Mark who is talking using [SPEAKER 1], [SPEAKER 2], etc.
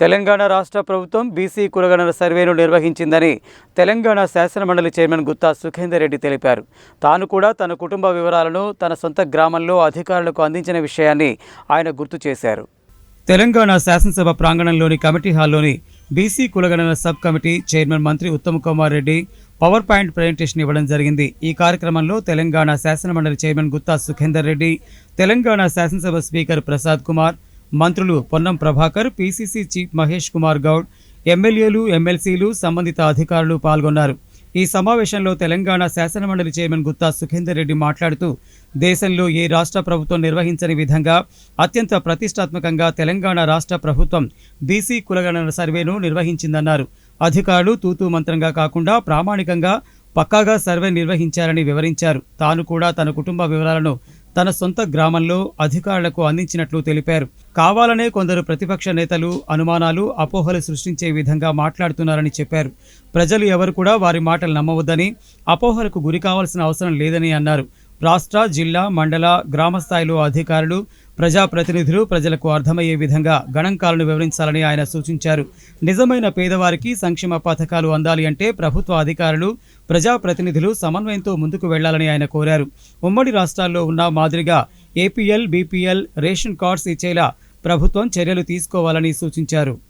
[SPEAKER 1] తెలంగాణ రాష్ట్ర ప్రభుత్వం బీసీ కులగణన సర్వేను నిర్వహించిందని తెలంగాణ శాసనమండలి చైర్మన్ గుత్తా సుఖేందర్ రెడ్డి తెలిపారు. తాను కూడా తన కుటుంబ వివరాలను తన సొంత గ్రామంలో అధికారులకు అందించిన విషయాన్ని ఆయన గుర్తు చేశారు. తెలంగాణ శాసనసభ ప్రాంగణంలోని కమిటీ హాల్లోని బీసీ కులగణన సబ్ కమిటీ చైర్మన్ మంత్రి Uttam Kumar Reddy power point presentation ఇవ్వడం జరిగింది. ఈ కార్యక్రమంలో తెలంగాణ శాసనమండలి చైర్మన్ గుత్తా సుఖేందర్ రెడ్డి తెలంగాణ శాసనసభ స్పీకర్ ప్రసాద్ కుమార్ మంత్రులు పొన్నం ప్రభాకర్ పీసీసీ చీఫ్ మహేష్ కుమార్ గౌడ్ ఎమ్మెల్యేలు ఎమ్మెల్సీలు సంబంధిత అధికారులు పాల్గొన్నారు. ఈ సమావేశంలో తెలంగాణ శాసనమండలి చైర్మన్ గుత్తా సుఖేందర్ రెడ్డి మాట్లాడుతూ దేశంలో ఏ రాష్ట్ర ప్రభుత్వం నిర్వహించని విధంగా అత్యంత ప్రతిష్టాత్మకంగా తెలంగాణ రాష్ట్ర ప్రభుత్వం బీసీ కులగణన సర్వేను నిర్వహించిందన్నారు. అధికారులు తూతూ మంత్రంగా కాకుండా ప్రామాణికంగా పక్కాగా సర్వే నిర్వహించారని వివరించారు. తాను కూడా తన కుటుంబ వివరాలను తన సొంత గ్రామంలో అధికారులకు అందించినట్లు తెలిపారు. కావాలనే కొందరు ప్రతిపక్ష నేతలు అనుమానాలు అపోహలు సృష్టించే విధంగా మాట్లాడుతున్నారని చెప్పారు. ప్రజలు ఎవరు కూడా వారి మాటలు నమ్మవద్దని అపోహలకు గురి కావాల్సిన అవసరం లేదని అన్నారు. రాష్ట్ర జిల్లా మండల గ్రామ స్థాయిలో అధికారులు ప్రజాప్రతినిధులు ప్రజలకు అర్థమయ్యే విధంగా గణాంకాలను వివరించాలని ఆయన సూచించారు. నిజమైన పేదవారికి సంక్షేమ పథకాలు అందాలి అంటే ప్రభుత్వ అధికారులు ప్రజాప్రతినిధులు సమన్వయంతో ముందుకు వెళ్ళాలని ఆయన కోరారు. ఉమ్మడి రాష్ట్రాల్లో ఉన్న మాదిరిగా ఏపీఎల్ బీపీఎల్ రేషన్ కార్డ్స్ ఇచ్చేలా ప్రభుత్వం చర్యలు తీసుకోవాలని సూచించారు.